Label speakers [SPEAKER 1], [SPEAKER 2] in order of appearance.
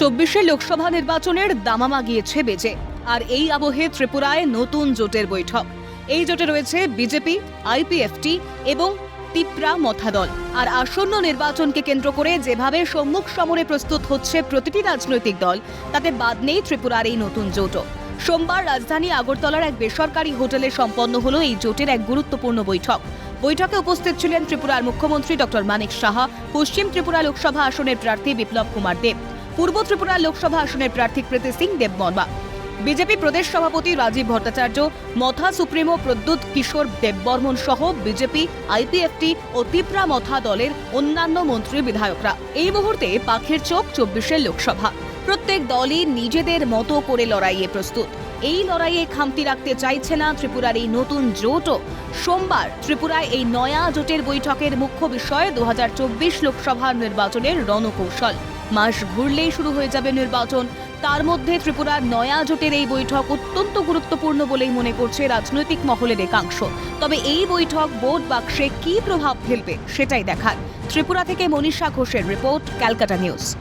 [SPEAKER 1] চব্বিশে লোকসভা নির্বাচনের দামামা গিয়েছে বেজে। আর এই আবহে ত্রিপুরায় নতুন জোটের বৈঠক। এই জোটে রয়েছে বিজেপি, আইপিএফটি এবং তিপ্রা মথাদল। আর আসন্ন নির্বাচনকে কেন্দ্র করে যেভাবে সম্মুখ সমরে প্রস্তুত হচ্ছে প্রতিটি রাজনৈতিক দল, তাতে বাদ নেই ত্রিপুরার এই নতুন জোটও। সোমবার রাজধানী আগরতলার এক বেসরকারি হোটেলে সম্পন্ন হলো এই জোটের এক গুরুত্বপূর্ণ বৈঠক। বৈঠকে উপস্থিত ছিলেন ত্রিপুরার মুখ্যমন্ত্রী ডক্টর মানিক সাহা, পশ্চিম ত্রিপুরা লোকসভা আসনের প্রার্থী বিপ্লব কুমার দেব। পূর্ব ত্রিপুরা লোকসভা আসনের প্রার্থী প্রীতি সিং দেববর্মা। বিজেপি প্রদেশ সভাপতি রাজীব ভট্টাচার্য, মথা সুপ্রিমো প্রদ্যুৎ কিশোর দেববর্মন সহ বিজেপি, আইপিএফটি ও তিপ্রা মথা দলের অন্যান্য মন্ত্রী বিধায়করা। এই মুহূর্তে পাখির চোখ চব্বিশের লোকসভা। প্রত্যেক দলই নিজেদের মতো করে লড়াইয়ে প্রস্তুত। এই লড়াইয়ে খামতি রাখতে চাইছে না ত্রিপুরার এই নতুন জোটও। সোমবার ত্রিপুরায় এই নয়া জোটের বৈঠকের মুখ্য বিষয় দু হাজার চব্বিশ লোকসভা নির্বাচনের রণকৌশল। মাস ঘুরলেই শুরু হয়ে যাবে নির্বাচন। তার মধ্যে ত্রিপুরার নয়া জোটের এই বৈঠক অত্যন্ত গুরুত্বপূর্ণ বলেই মনে করছে রাজনৈতিক মহলের একাংশ। তবে এই বৈঠক ভোট বাক্সে কি প্রভাব ফেলবে সেটাই দেখার। ত্রিপুরা থেকে মনীষা ঘোষের রিপোর্ট, ক্যালকাটা নিউজ।